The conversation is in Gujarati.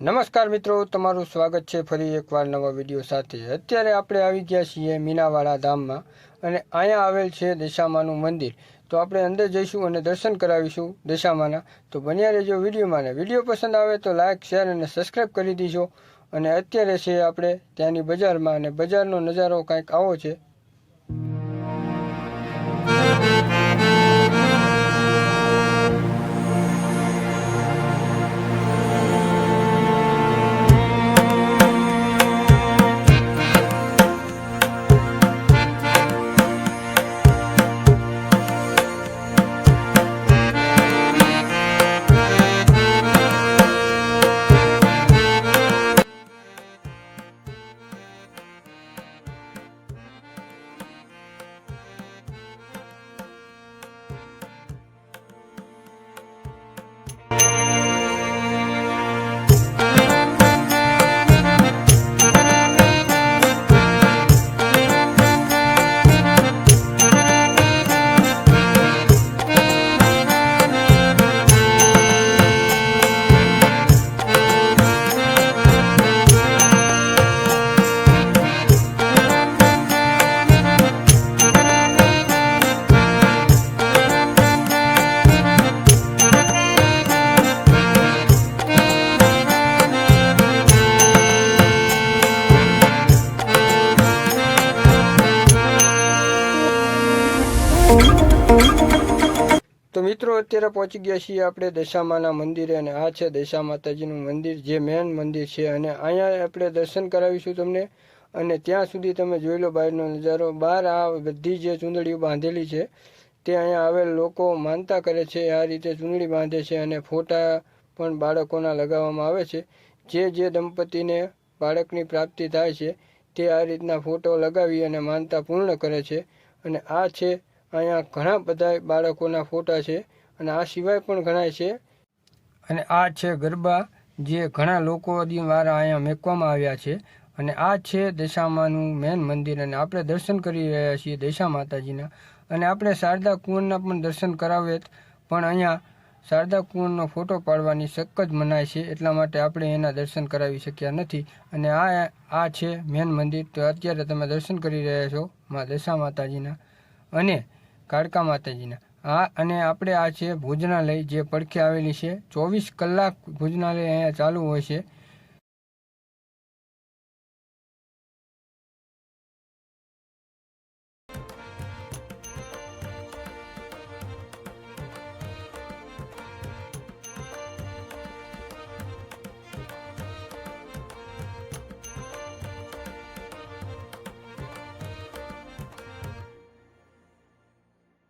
નમસ્કાર મિત્રો, તમારું સ્વાગત છે ફરી એકવાર નવા વીડિયો સાથે. અત્યારે આપણે આવી ગયા છીએ મીનાવાળા ધામમાં અને અહીંયા આવેલ છે દશામાનું મંદિર. તો આપણે અંદર જઈશું અને દર્શન કરાવીશું દશામાના. તો બન્યા રહેજો વિડીયોમાં ને વીડિયો પસંદ આવે તો લાઇક શેર અને સબસ્ક્રાઈબ કરી દીજો. અને અત્યારે છે આપણે ત્યાંની બજારમાં અને બજારનો નજારો કાંઈક આવો છે. તો મિત્રો, અત્યારે પહોંચી ગયા છીએ આપણે દશામાના મંદિરે અને આ છે દશા માતાજીનું મંદિર, જે મેન મંદિર છે. અને અહીંયા આપણે દર્શન કરાવીશું તમને. અને ત્યાં સુધી તમે જોઈ લો બહારનો નજારો. બહાર આ બધી જે ચૂંદડીઓ બાંધેલી છે, તે અહીંયા આવેલ લોકો માનતા કરે છે આ રીતે ચૂંદડી બાંધે છે અને ફોટા પણ બાળકોના લગાવવામાં આવે છે. જે જે દંપતીને બાળકની પ્રાપ્તિ થાય છે, તે આ રીતના ફોટો લગાવી અને માનતા પૂર્ણ કરે છે. અને આ છે અહીંયા ઘણા બધા બાળકોના ફોટા છે અને આ સિવાય પણ ઘણા છે. અને આ છે ગરબા જે ઘણા લોકો દ્વારા અહીંયા મેકવામાં આવ્યા છે. અને આ છે દશામાનું મેન મંદિર અને આપણે દર્શન કરી રહ્યા છીએ દશા માતાજીના. અને આપણે શારદા કુંવરના પણ દર્શન કરાવીએ પણ અહીંયા શારદા કુંવરનો ફોટો પાડવાની જ મનાય છે, એટલા માટે આપણે એના દર્શન કરાવી શક્યા નથી. અને આ આ છે મેન મંદિર, તો અત્યારે તમે દર્શન કરી રહ્યા છો મા દશા માતાજીના. અને કાળકા માતાજીના. હા, અને આપણે આ છે ભોજનાલય જે પડખે આવેલી છે. ચોવીસ કલાક ભોજનાલય અહીંયા ચાલુ હોય છે.